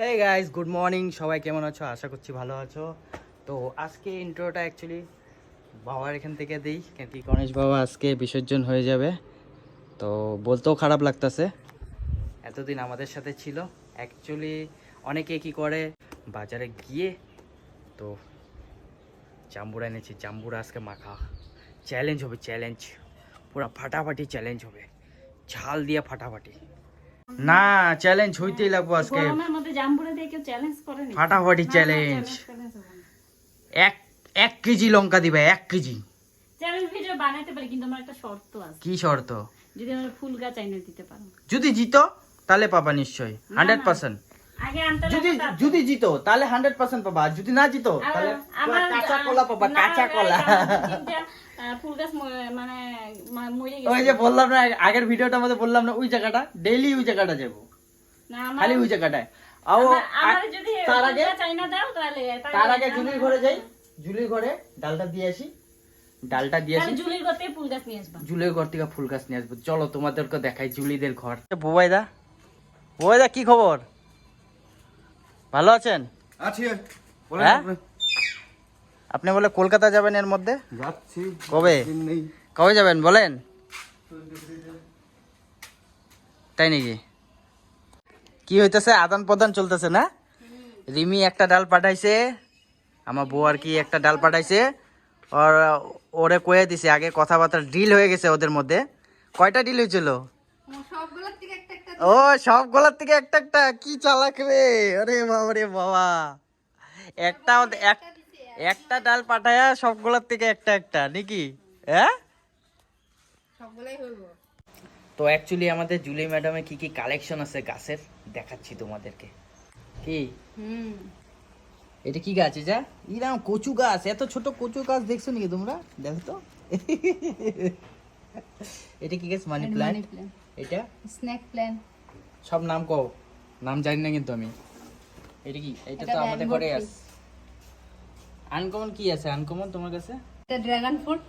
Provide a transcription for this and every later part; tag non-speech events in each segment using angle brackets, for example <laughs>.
Hey guys good morning সবাই কেমন আছো? আশা করছি ভালো আছো। তো আজকে ইন্ট্রোটা অ্যাকচুয়ালি বাবার এখান থেকে দিই। কেন কি গণেশ বাবা আজকে বিসর্জন হয়ে যাবে। তো বলতেও খারাপ লাগতেছে। এতদিন আমাদের সাথে ছিল। অ্যাকচুয়ালি অনেকে কি করে? বাজারে গিয়ে তো জাম্বুরা এনেছি। জাম্বুরা আজকে মাখা। চ্যালেঞ্জ হবে চ্যালেঞ্জ পুরো ফাটাফাটি চ্যালেঞ্জ হবে। ঝাল দিয়ে ফাটাফাটি। না চ্যালেঞ্জ হইতেই লাগবো আজকে। চ্যালেঞ্জ করেনি ফাটাফাটি চ্যালেঞ্জ এক এক কেজি লঙ্কা দিবে এক কেজি। কি শর্ত? যদি ফুল গাছ দিতে পারো। যদি জিতো তাহলে পাবা নিশ্চয়ই। হান্ড্রেড পার্সেন্ট যদি যদি জিতো তাহলে হান্ড্রেড পার্সেন্ট পাবা। যদি না জিতো তাহলে কাঁচা কলা পাবা কাঁচা কলা। মানে ওই যে বললাম না আগের ভিডিওটার মধ্যে বললাম না ওই জায়গাটা ডেইলি ওই জায়গাটা যাব। খালি ওই জায়গাটায়। আও তার আগে তার আগে জুলির ঘরে যাই। জুলির ঘরে ডালটা দিয়ে আসি। ডালটা দিয়ে আসি। জুলির করতে ফুল গাছ নিয়ে আসবা। জুলের ঘর থেকে ফুল গাছ নিয়ে আসব। চলো তোমাদেরকে দেখাই জুলিদের ঘর। বুবাইদা বুবাইদা কি খবর? ভালো আছেন? আছি। হ্যাঁ? আপনি। বলে কলকাতা যাবেন এর মধ্যে? যাচ্ছি। কবে? কবে যাবেন বলেন? তাই নাকি? কি হইতেছে? আদান প্রদান চলতেছে না? রিমি একটা ডাল পাঠাইছে। আমার বউ আর কি একটা ডাল পাঠাইছে। ওর ওরে কয়ে দিছে আগে কথাবার্তা ডিল হয়ে গেছে ওদের মধ্যে। কয়টা ডিল হয়েছিল ও সব সবগুলোর থেকে একটা একটা কি চালাক রে? আরে বাবা রে বাবা। একটা একটা ডাল পাঠায়া সবগুলোর থেকে একটা একটা নাকি? হ্যাঁ? তো অ্যাকচুয়ালি আমাদের জুলি ম্যাডামে কি কি কালেকশন আছে গাছের? দেখাচ্ছি তোমাদেরকে। কি? এটা কি গাছ এটা? ইরাম কচু গাছ। এত ছোট কচু গাছ দেখছ নাকি তোমরা? দেখো তো। <laughs> এটা কি গাছ? মানি প্ল্যান্ট এটা? স্ন্যাক প্ল্যান সব নাম কও। নাম জানি না কিন্তু আমি। এটা কি? এটা তো আমাদের ঘরে আছে। আনকমন কি আছে? আনকমন তোমার কাছে? এটা ড্রাগন ফ্রুট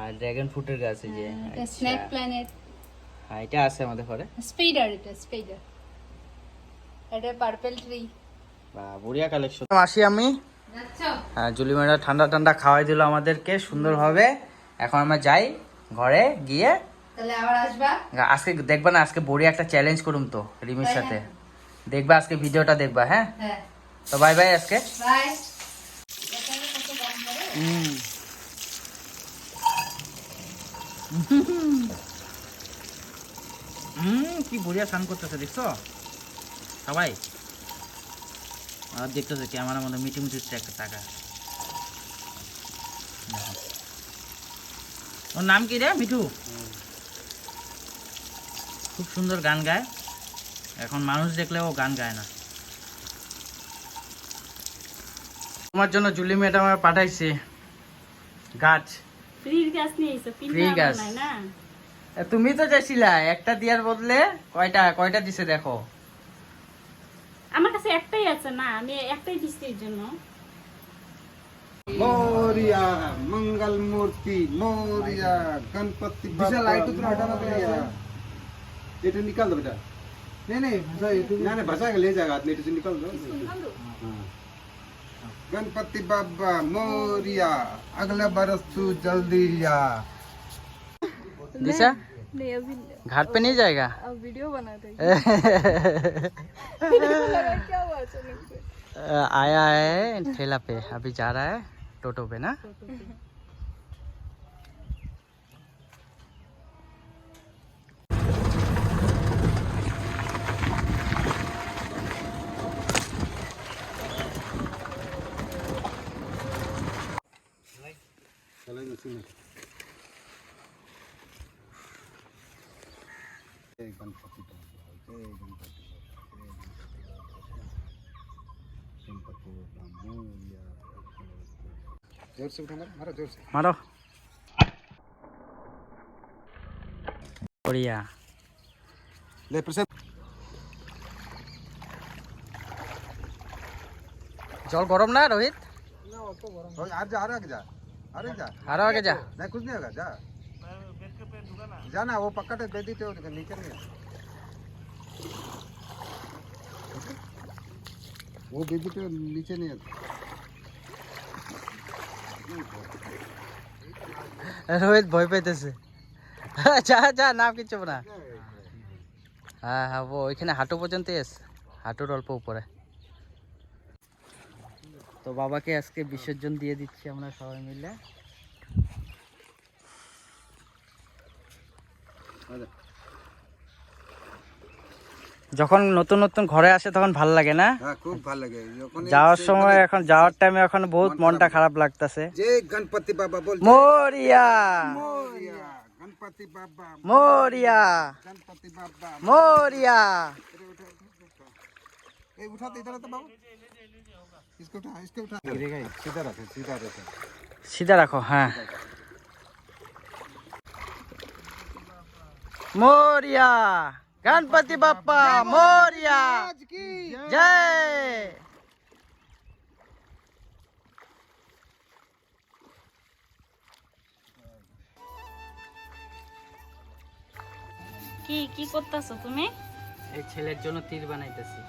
আর ড্রাগন ফ্রুটের গাছ এই যে। এটা আচ্ছা। স্ন্যাক প্ল্যানেট হ্যাঁ এটা আছে আমাদের ঘরে। স্পেডার এটা স্পেডার এটা পার্পল ট্রি বা বড়িয়া কালেকশন আসি আমি। আচ্ছা হ্যাঁ জুলি ম্যাডাম ঠান্ডা ঠান্ডা খাওয়াই দিল আমাদেরকে সুন্দরভাবে। এখন আমরা যাই ঘরে গিয়ে তাহলে আবার আসবা? আজকে দেখবা না আজকে বড়ি একটা চ্যালেঞ্জ করুম তো রিমির সাথে। দেখবা আজকে ভিডিওটা দেখবা হ্যাঁ? হ্যাঁ। তো বাই বাই আজকে। বাই হুম হুম কি বড়িয়া স্নান করতেছে দেখছ? সবাই। আর দেখতেছে ক্যামেরার মধ্যে মিটি মিটি একটা টাকা। ওর নাম কি রে মিঠু? খুব সুন্দর গান গায়। এখন মানুষ দেখলে ও গান গায় না। তোমার জন্য জুলি ম্যাডাম পাঠাইছে গাছ। গাছ তুমি তো চাইছিলা একটা দিয়ার বদলে কয়টা কয়টা দিছে দেখো? আমার কাছে একটাই আছে না আমি একটাই দিছি এর জন্য। মরিয়া মঙ্গল মূর্তি মরিয়া গণপতি বিশাল লাইট তো হটানো ये तो निकाल दो बेटा। नहीं नहीं भसा ये तो नहीं भसाएगा ले जाएगा आदमी तो निकाल दो। हाँ। गणपति बाबा मोरिया अगला बरस तू जल्दी आ दिशा? घर पे नहीं जाएगा? वीडियो बना दे अ, आया है ठेला पे अभी जा रहा है टोटो पे ना? गणपति बाबा जय गणपति गणपति बाबा मोरिया जोर से उठा मारो जोर से मारो बढ़िया ले प्रसाद জল গরম না রোহিত और आ जा आ रहा जा आ रहा जा আরো আগে যা नहीं कुछ नहीं होगा जा जाना वो पक्का दे दी थे नीचे नहीं है ও বেদিটা নিচে নিয়ে রোহিত ভয় পাইতেছে যা যা নাম কিচ্ছু না হ্যাঁ হ্যাঁ ও ওইখানে হাঁটু পর্যন্ত এস হাঁটুর অল্প উপরে তো বাবাকে আজকে বিসর্জন দিয়ে দিচ্ছি আমরা সবাই মিলে যখন নতুন নতুন ঘরে আসে তখন ভাল লাগে না হ্যাঁ খুব ভালো লাগে যখন এই যাওয়ার সে- সময় এখন যাওয়ার টাইমে এখন বহুত মনটা খারাপ লাগতেছে যে গণপতি বাবা বল মোরিয়া মোরিয়া গণপতি বাবা মোরিয়া गणपति बाबा मोरिया ए उठा दे इधर तो बाबू इसको उठा इसको उठा गिरेगा सीधा रखे सीधा रखे सीधा रखो हाँ मोरिया गणपति बाप्पा मोरिया आज की जय কি কি করতেছো তুমি এই ছেলের জন্য তীর বানাইতেছি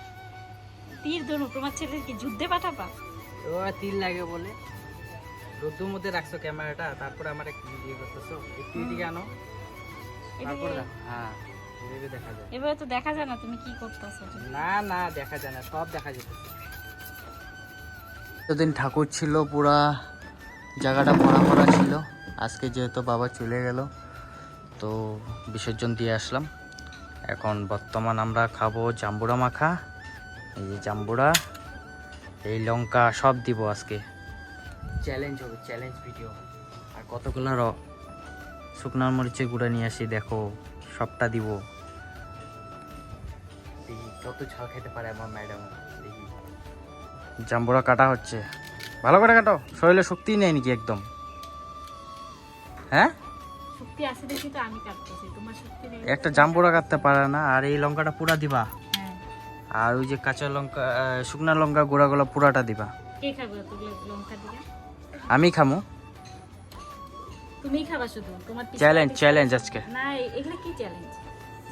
তীর ধরু তোমার ছেলে কি যুদ্ধে পাঠাবা ও তীর লাগে বলে রোদ্দুর মধ্যে রাখছো ক্যামেরাটা তারপরে আমার একটু ভিডিও করতেছো একটু এদিকে আনো তারপরে হ্যাঁ এভাবে দেখা যায়। এভাবে তো দেখা যায় না তুমি কি করতেছো? না না দেখা যায় না সব দেখা যেতেছে এতদিন ঠাকুর ছিল পুরা জায়গাটা ভরা ভরা ছিল। আজকে যেহেতু বাবা চলে গেল তো বিসর্জন দিয়ে আসলাম। এখন বর্তমান আমরা খাব জাম্বুরা মাখা এই যে জাম্বুরা এই লঙ্কা সব দিব আজকে। চ্যালেঞ্জ হবে চ্যালেঞ্জ ভিডিও আর কতগুলো শুকনার মরিচের গুঁড়া নিয়ে আসি দেখো সবটা দিব। দেখি কত ঝাল খেতে পারে আমার ম্যাডাম দেখি। জাম্বুরা কাটা হচ্ছে। ভালো করে কাটো শরীরে শক্তি নেই নাকি একদম? হ্যাঁ? শক্তি আছে দেখি তো আমি কাটতেছি তোমার শক্তি নেই। একটা জাম্বুরা কাটতে পারে না আর এই লঙ্কাটা পুরা দিবা? হ্যাঁ। আর ওই যে কাঁচা লঙ্কা শুকনা লঙ্কা গুঁড়াগুলো পুরাটা দিবা। কে খাবে তুমি লঙ্কা দিকে আমি খামু। তুমিই খাবা শুধু। তোমার চ্যালেঞ্জ চ্যালেঞ্জ আজকে। না কি চ্যালেঞ্জ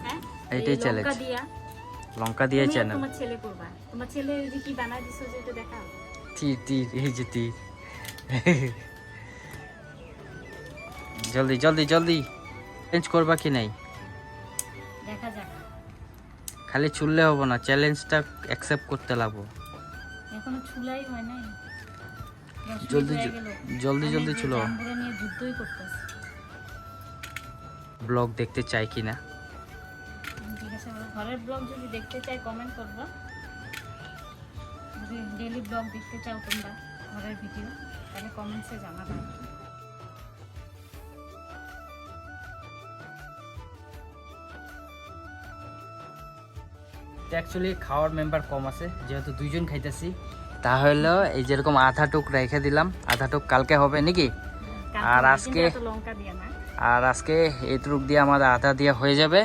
হ্যাঁ? এইটাই এই লঙ্কা দিয়া। লঙ্কা দিয়ে চ্যানেল তোমার ছেলে করবা। তোমার ছেলে যে কি বানাই দিছো দেখাও। তীর তীর এই যে তীর। জলদি জলদি জলদি। চেঞ্জ করবা কি নাই? দেখা যাক। খালি চুললে হব না চ্যালেঞ্জটা অ্যাকসেপ্ট করতে লাগবো। এখনও ছুলাই হয় নাই। জলদি। জলদি জলদি নিয়ে যুদ্ধই করতেছি। ব্লগ দেখতে চাই কি না? জিজ্ঞাসা করো ঘরের ব্লগ যদি দেখতে চাই কমেন্ট করবা। যদি ডেলি ব্লগ দেখতে চাও তোমরা ঘরের ভিডিও তাহলে কমেন্টসে জানাবে। অ্যাকচুয়ালি খাওয়ার মেম্বার কম আছে যেহেতু দুইজন খাইতেছি। তাহলে এই যেরকম আধা টুক রেখে দিলাম আধা টুক কালকে হবে নাকি? আর আজকে- আর আজকে এটুক দিয়ে আমাদের আধা দিয়ে হয়ে যাবে।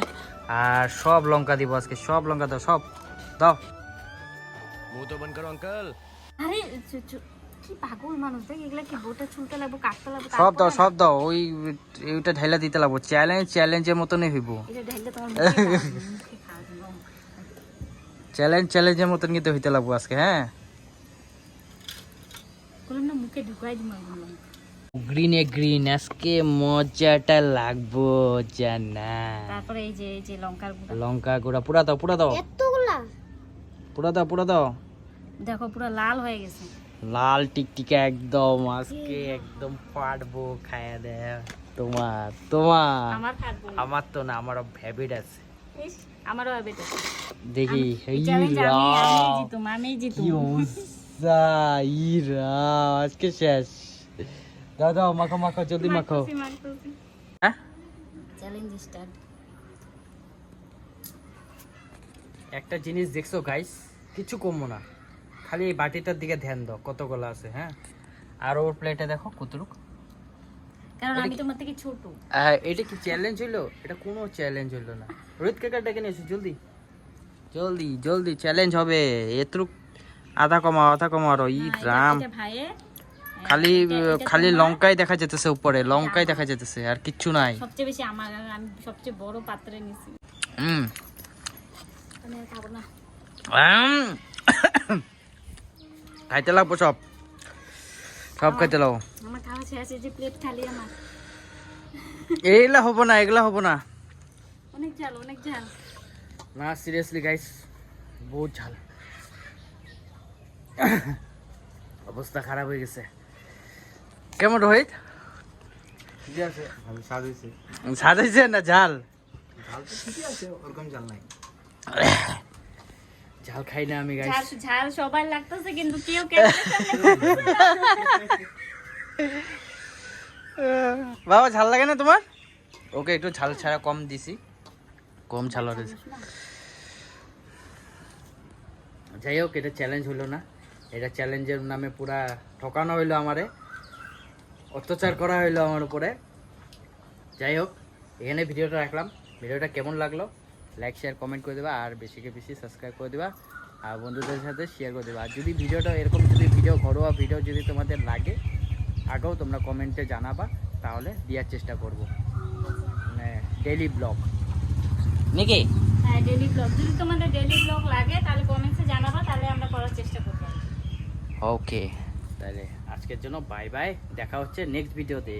আর সব লঙ্কা দিব আজকে সব লঙ্কা দাও সব। দাও। আরে চু- চু- কি পাগল মানুষ দেখ এগুলা কি বোটা চুলতে লাগবো কাটতে লাগবো সব দাও সব দাও ওই ওইটা ঢেলা দিতে লাগবো চ্যালেঞ্জ চ্যালেঞ্জের মতনই হইব। এটা তোমার। চ্যালেঞ্জ <laughs> চ্যালেঞ্জের মতন কিন্তু হইতে লাগবো আজকে হ্যাঁ। না মুখে ঢুকাই। গ্রিনে গ্রিন আজকে মজাটা লাগবো জানা। তারপরে এই যে এই যে লঙ্কার গুঁড়া। লঙ্কা গুঁড়া পুরা দাও পুরা দাও। পুরা দাও পুরা দাও। দেখো পুরো লাল হয়ে গেছে। লাল টিকটিকা একদম আজকে একদম ফাটবো খায়া দে তোমার তোমার। আমার খাটবো আমার তো না আমার হ্যাবিট আছে। আমারও হবে এটা। দেখি এই challenge আমি জিতুম আমি জিতুম। অবস্থা আজকে শেষ। দাও দাও মাখো মাখো জলদি মাখো হ্যাঁ? চ্যালেঞ্জ স্টার্ট একটা জিনিস দেখছ গাইস কিছু কমবো না। খালি এই বাটিটার দিকে ধ্যান দাও কতগুলো আছে হ্যাঁ? আর ওর প্লেটে দেখো কতটুক কারণ আমি তোমার থেকে ছোট। এটা কি চ্যালেঞ্জ হইল? এটা কোনো চ্যালেঞ্জ হইল না। রোহিত কাকা ডেকে নিয়ে এসো জলদি। জলদি জলদি চ্যালেঞ্জ হবে। এতটুক আধা কমাও আধা কমাও আরও ই রাম। ভাইয়ে খালি খালি লঙ্কাই দেখা যেতেছে উপরে লঙ্কাই দেখা যেতেছে আর কিচ্ছু নাই। সবচেয়ে বেশি আমার আমি সবচেয়ে বড় পাত্রে নিছি। হুম। খাইতে লাগবো সব। সব খাইতে লাগবো। আমার খাওয়া শেষ এই যে প্লেট খালি আমার। এইগুলা হব না এগুলা হব না। অনেক ঝাল অনেক ঝাল। না সিরিয়াসলি গাইস বহুত ঝাল। অবস্থা খারাপ হয়ে গেছে। কেমন রোহিত? স্বাদ হয়েছে। না ঝাল? ঝাল তো ঠিকই আছে ওরকম ঝাল নাই। <coughs> ঝাল খাই না আমি ঝাল সবার লাগতেছে কিন্তু কেউ কেউ <laughs> বাবা ঝাল লাগে না তোমার? ওকে একটু ঝাল ছাড়া কম দিছি। কম ঝাল হয়েছে যাই হোক এটা চ্যালেঞ্জ হলো না। এটা চ্যালেঞ্জের নামে পুরা ঠকানো হইল আমারে। অত্যাচার করা হইল আমার উপরে। যাই হোক এখানে ভিডিওটা রাখলাম। ভিডিওটা কেমন লাগল লাইক শেয়ার কমেন্ট করে দেবা আর বেশিকে বেশি সাবস্ক্রাইব করে দেবা আর বন্ধুদের সাথে শেয়ার করে দেবা। আর যদি ভিডিওটা এরকম যদি ভিডিও ঘরোয়া ভিডিও যদি তোমাদের লাগে আগেও তোমরা কমেন্টে জানাবা তাহলে দেওয়ার চেষ্টা করব। মানে ডেইলি ব্লগ নাকি? হ্যাঁ ডেলি ব্লগ যদি তোমাদের ডেলি ব্লগ লাগে তাহলে কমেন্টসে জানাবা তাহলে আমরা করার চেষ্টা করব। ওকে তাহলে আজকের জন্য বাই বাই। দেখা হচ্ছে নেক্সট ভিডিওতে